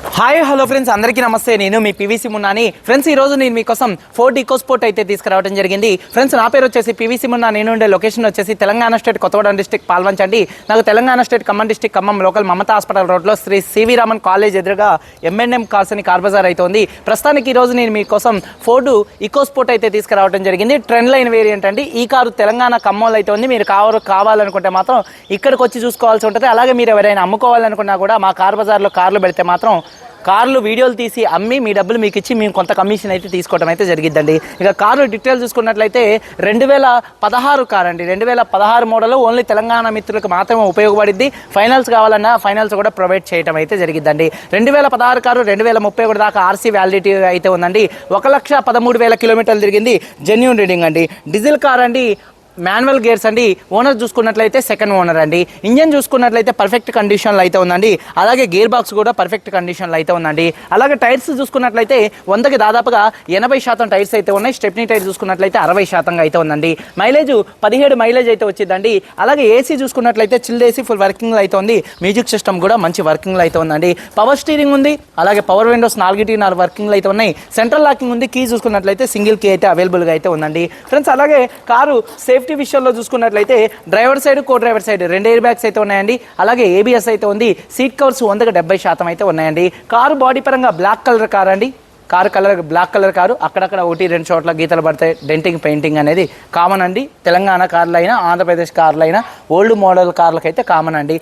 Hi hello friends అందరికీ నమస్తే. నేను మీ పివిసి మున్నాని. ఫ్రెండ్స్ ఈ రోజు నేను మీకోసం ఫోర్డ్ ఈకో స్పోర్ట్ అయితే తీసుకురావడం జరిగింది. ఫ్రెండ్స్ నా పేరు వచ్చేసి పివిసి మున్నా. నేను ఉండే లొకేషన్ వచ్చేసి తెలంగాణ స్టేట్ కొత్తగూడెం డిస్టిక్ పాల్వంచండి. నాకు Telangana state Khammam district Khammam local Mamata hospital రోడ్లో Shri C V Raman college ఎదురుగా ఎంఎన్ఎం కార్స్ అని కార్ బజార్ అయితే ఉంది ప్రస్తుతానికి ఈరోజు నేను మీకోసం ఫోర్డు ఈకో స్పోర్ట్ అయితే తీసుకురావడం జరిగింది. ట్రెండ్ లైన్ వేరియంట్ అండి. ఈ కారు తెలంగాణ ఖమ్మంలో అయితే ఉంది మీరు కారు కావాలనుకుంటే మాత్రం ఇక్కడికి వచ్చి చూసుకోవాల్సి ఉంటుంది. అలాగే మీరు ఎవరైనా అమ్ముకోవాలనుకున్నా కూడా మా కార్ బజార్లో కార్లు పెడితే మాత్రం కార్లు వీడియోలు తీసి అమ్మి మీ డబ్బులు మీకు ఇచ్చి మేము కొంత కమిషన్ అయితే తీసుకోవడం అయితే జరిగిద్దండి. ఇక కార్లు డీటెయిల్ చూసుకున్నట్లయితే రెండు వేల పదహారు కార్ అండి. రెండు వేల పదహారు మోడల్ ఓన్లీ తెలంగాణ మిత్రులకు మాత్రమే ఉపయోగపడింది ఫైనల్స్ కావాలన్నా ఫైనల్స్ కూడా ప్రొవైడ్ చేయడం అయితే జరిగిద్దండి. రెండు వేల పదహారు కారు రెండు వేల ముప్పై ఒకటి దాకా ఆర్సీ వ్యాలిడిటీ అయితే ఉందండి. ఒక లక్ష పదమూడు వేల కిలోమీటర్లు తిరిగింది. జెన్యున్ రీడింగ్ అండి. డీజిల్ కార్ అండి. మాన్యువల్ గేర్స్ అండి. ఓనర్ చూసుకున్నట్లయితే సెకండ్ ఓనర్ అండి. ఇంజన్ చూసుకున్నట్లయితే పర్ఫెక్ట్ కండిషన్లో అయితే ఉందండి. అలాగే గేర్ బాక్స్ కూడా పర్ఫెక్ట్ కండిషన్లో అయితే ఉందండి. అలాగే టైర్స్ చూసుకున్నట్లయితే వందకి దాదాపుగా ఎనభై శాతం టైర్స్ అయితే ఉన్నాయి. స్టెప్నీ టైర్ చూసుకున్నట్లయితే అరవై శాతంగా అయితే ఉందండి. మైలేజ్ పదిహేడు మైలేజ్ అయితే వచ్చిందండి. అలాగే ఏసీ చూసుకున్నట్లయితే చిల్డ్ ఏసీ ఫుల్ వర్కింగ్లో అయితే ఉంది. మ్యూజిక్ సిస్టమ్ కూడా మంచి వర్కింగ్లో అయితే ఉందండి. పవర్ స్టీరింగ్ ఉంది. అలాగే పవర్ విండోస్ నాలుగిటి నాలుగు వర్కింగ్లు అయితే ఉన్నాయి. సెంట్రల్ లాకింగ్ ఉంది. కీ చూసుకున్నట్లయితే సింగిల్ కీ అయితే అవైలబుల్గా అయితే ఉందండి. ఫ్రెండ్స్ అలాగే కారు సేఫ్టీ విషయంలో చూసుకున్నట్లయితే driver side co driver side రెండు ఎయిర్ బ్యాగ్స్ అయితే ఉన్నాయండి. అలాగే ఏబిఎస్ అయితే ఉంది. సీట్ కవర్స్ వందకు డెబ్బై శాతం అయితే ఉన్నాయండి. కారు బాడీ పరంగా బ్లాక్ కలర్ కార్ అండి. Car colour black colour car. అక్కడక్కడ ఒకటి రెండు చోట్ల గీతలు పడతాయి. డెంటింగ్ పెయింటింగ్ అనేది కామన్ అండి. తెలంగాణ కార్లు అయినా ఆంధ్రప్రదేశ్ కార్లు అయినా ఓల్డ్ మోడల్ కార్లకైతే కామన్ అండి.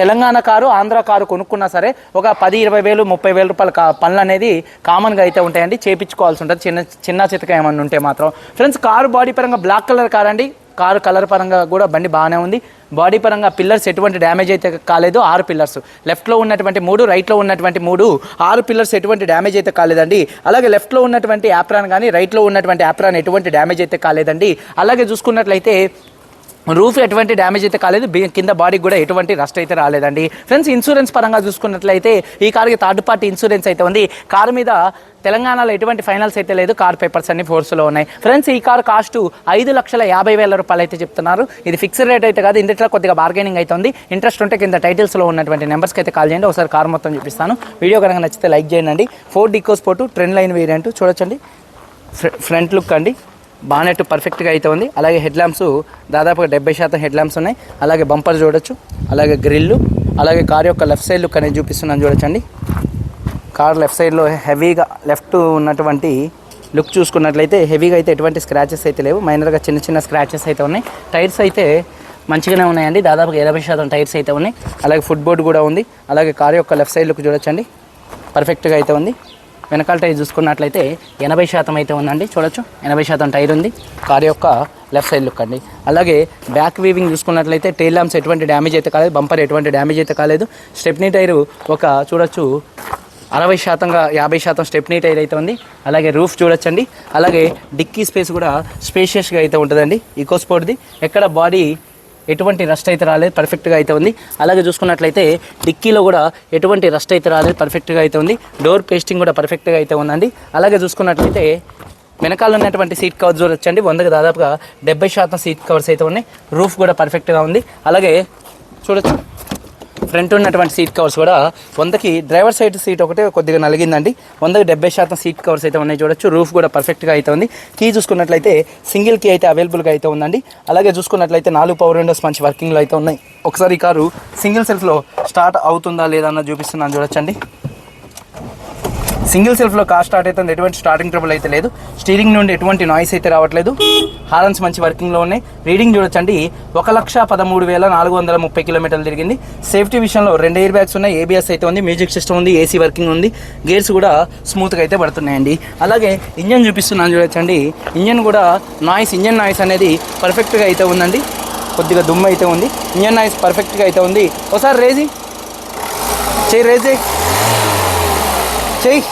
తెలంగాణ కారు ఆంధ్ర కారు కొనుక్కున్నా సరే ఒక పది ఇరవై వేలు ముప్పై వేల రూపాయల పనులు అనేది కామన్గా అయితే ఉంటాయండి. చేపించుకోవాల్సి ఉంటుంది. చిన్న చిన్న చితక ఏమన్నా ఉంటే మాత్రం. ఫ్రెండ్స్ కారు బాడీ పరంగా బ్లాక్ కలర్ కార్ అండి. కారు కలర్ పరంగా కూడా బండి బాగానే ఉంది. బాడీ పరంగా పిల్లర్స్ ఎటువంటి డ్యామేజ్ అయితే కాలేదు. ఆరు పిల్లర్స్. లెఫ్ట్లో ఉన్నటువంటి మూడు రైట్లో ఉన్నటువంటి మూడు ఆరు పిల్లర్స్ ఎటువంటి డ్యామేజ్ అయితే కాలేదండి. అలాగే లెఫ్ట్లో ఉన్నటువంటి యాప్రాన్ కానీ రైట్లో ఉన్నటువంటి యాప్రాన్ ఎటువంటి డ్యామేజ్ అయితే కాలేదండి. అలాగే చూసుకున్నట్లయితే రూఫ్ ఎటువంటి డ్యామేజ్ అయితే కాలేదు. కింద బాడీకి కూడా ఎటువంటి రస్ట్ అయితే రాలేదండి. ఫ్రెండ్స్ ఇన్సూరెన్స్ పరంగా చూసుకున్నట్లయితే ఈ కార్కి థర్డ్ పార్టీ ఇన్సూరెన్స్ అయితే ఉంది. కారు మీద తెలంగాణలో ఎటువంటి ఫైనల్స్ అయితే లేదు. కార్ పేపర్స్ అన్ని ఫోర్స్లో ఉన్నాయి. ఫ్రెండ్స్ ఈ కార్ కాస్ట్ ఐదు లక్షల యాభై వేల రూపాయలు అయితే చెప్తున్నారు. ఇది ఫిక్స్డ్ రేట్ అయితే కాదు. ఇందులో కొద్దిగా బార్గెనింగ్ అయితే ఉంది. ఇంట్రెస్ట్ ఉంటే కింద టైటిల్స్లో ఉన్నటువంటి నెంబర్స్కి అయితే కాల్ చేయండి. ఒకసారి కార్ మొత్తం చూపిస్తాను. వీడియో కనుక నచ్చితే లైక్ చేయండి. Ford EcoSport trend line variant చూడొచ్చండి. ఫ్ర- ఫ్రంట్ లుక్ అండి. బానెట్ పర్ఫెక్ట్గా అయితే ఉంది. అలాగే హెడ్ ల్యాంప్స్ దాదాపుగా డెబ్బై శాతం హెడ్ ల్యాంప్స్ ఉన్నాయి. అలాగే బంపర్ చూడొచ్చు. అలాగే గ్రిల్లు. అలాగే కార్ యొక్క లెఫ్ట్ సైడ్ లుక్ అనేది చూపిస్తున్నాను చూడొచ్చండి. కార్ లెఫ్ట్ సైడ్లో హెవీగా లెఫ్ట్ ఉన్నటువంటి లుక్ చూసుకున్నట్లయితే హెవీగా అయితే ఎటువంటి స్క్రాచెస్ అయితే లేవు. మైనర్గా చిన్న చిన్న స్క్రాచెస్ అయితే ఉన్నాయి. టైర్స్ అయితే మంచిగానే ఉన్నాయండి. దాదాపుగా ఎనభై శాతం టైర్స్ అయితే ఉన్నాయి. అలాగే ఫుట్ బోర్డ్ కూడా ఉంది. అలాగే కార్ యొక్క లెఫ్ట్ సైడ్ లుక్ చూడొచ్చండి. పర్ఫెక్ట్గా అయితే ఉంది. వెనకాల టైర్ చూసుకున్నట్లయితే ఎనభై శాతం అయితే ఉందండి. చూడొచ్చు. ఎనభై శాతం టైర్ ఉంది. కార్ యొక్క లెఫ్ట్ సైడ్ లుక్ అండి. అలాగే బ్యాక్ వీవింగ్ చూసుకున్నట్లయితే టైల్ ల్యాంప్స్ ఎటువంటి డ్యామేజ్ అయితే కాలేదు. బంపర్ ఎటువంటి డ్యామేజ్ అయితే కాలేదు. స్టెప్నీ టైరు ఒక చూడొచ్చు. అరవై శాతంగా యాభై శాతం స్టెప్నీ టైర్ అయితే ఉంది. అలాగే రూఫ్ చూడొచ్చండి. అలాగే డిక్కీ స్పేస్ కూడా స్పేషియస్గా అయితే ఉంటుందండి. ఈకో స్పోర్ట్ది. ఎక్కడ బాడీ ఎటువంటి రస్ట్ అయితే రాలేదు పర్ఫెక్ట్గా అయితే ఉంది. అలాగే చూసుకున్నట్లయితే డిక్కీలో కూడా ఎటువంటి రస్ట్ అయితే రాలేదు పర్ఫెక్ట్గా అయితే ఉంది. డోర్ పేస్టింగ్ కూడా పర్ఫెక్ట్గా అయితే ఉందండి. అలాగే చూసుకున్నట్లయితే వెనకాల ఉన్నటువంటి సీట్ కవర్స్ చూడొచ్చండి వందకు దాదాపుగా డెబ్బై శాతం సీట్ కవర్స్ అయితే ఉన్నాయి. రూఫ్ కూడా పర్ఫెక్ట్గా ఉంది. అలాగే చూడొచ్చు. ఫ్రంట్ ఉన్నటువంటి సీట్ కవర్స్ కూడా వందకి డ్రైవర్ సైడ్ సీట్ ఒకటే కొద్దిగా నలిగిందండి. వందకి డెబ్బై శాతం సీట్ కవర్స్ అయితే ఉన్నాయి చూడొచ్చు. రూఫ్ కూడా పర్ఫెక్ట్గా అయితే ఉంది. కీ చూసుకున్నట్లయితే సింగిల్ కీ అయితే అవైలబుల్గా అయితే ఉందండి. అలాగే చూసుకున్నట్లయితే నాలుగు పవర్ విండోస్ మంచి వర్కింగ్లో అయితే ఉన్నాయి. ఒకసారి ఈ కారు సింగిల్ సెల్ఫ్లో స్టార్ట్ అవుతుందా లేదా అన్నది చూపిస్తున్నాను చూడొచ్చండి. సింగిల్ సెల్ఫ్లో కార్ స్టార్ట్ అవుతుంది. ఎటువంటి స్టార్టింగ్ ట్రబుల్ అయితే లేదు. స్టీరింగ్ నుండి ఎటువంటి నాయిస్ అయితే రావట్లేదు. హారన్స్ మంచి వర్కింగ్లో ఉన్నాయి. రీడింగ్ చూడొచ్చండి. ఒక లక్ష పదమూడు వేల నాలుగు వందల ముప్పై కిలోమీటర్లు తిరిగింది. సేఫ్టీ విషయంలో రెండు ఎయిర్ బ్యాగ్స్ ఉన్నాయి. ఏబిఎస్ అయితే ఉంది. మ్యూజిక్ సిస్టమ్ ఉంది. ఏసీ వర్కింగ్ ఉంది. గేర్స్ కూడా స్మూత్గా అయితే పడుతున్నాయండి. అలాగే ఇంజన్ చూపిస్తున్నాను చూడొచ్చండి. ఇంజన్ కూడా నాయిస్ ఇంజన్ నాయిస్ అనేది పర్ఫెక్ట్గా అయితే ఉందండి. కొద్దిగా దుమ్ము అయితే ఉంది. ఇంజన్ నాయిస్ పర్ఫెక్ట్గా అయితే ఉంది. ఒకసారి రేజీ చెయ్యి రేజీ చెయ్యి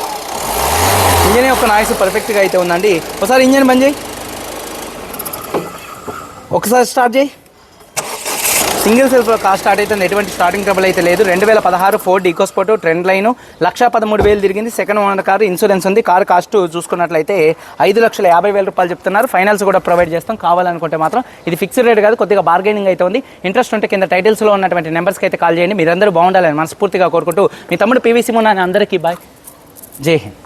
ఇంజన్ యొక్క నాయిస్ పర్ఫెక్ట్గా అయితే ఉందండి. ఒకసారి ఇంజన్ బంద్ చేయి. ఒకసారి స్టార్ట్ చేయి. సింగిల్ సెల్ఫ్లో కార్ స్టార్ట్ అవుతుంది. ఎటువంటి స్టార్టింగ్ ట్రబుల్ అయితే లేదు. రెండు వేల పదహారు ఫోర్డ్ ఈకోస్పోర్ట్ ట్రెండ్ లైన్ లక్ష పదమూడు వేలు తిరిగింది. సెకండ్ ఓనర్ కారు ఇన్సూరెన్స్ ఉంది. కారు కాస్ట్ చూసుకున్నట్లయితే ఐదు లక్షల యాభై వేల రూపాయలు చెప్తున్నారు. ఫైనాన్స్ కూడా ప్రొవైడ్ చేస్తాం. కావాలనుకుంటే మాత్రం ఇది ఫిక్స్డ్ రేట్ కాదు కొద్దిగా బార్గెనింగ్ అయితే ఉంది. ఇంట్రెస్ట్ ఉంటే కింద టైటిల్స్లో ఉన్నటువంటి నెంబర్స్కి అయితే కాల్ చేయండి. మీరందరూ బాగుండాలని మనస్ఫూర్తిగా కోరుకుంటూ మీ తమ్ముడు పీవీసీ మున్నా అందరికీ బాయ్ జై హింద్.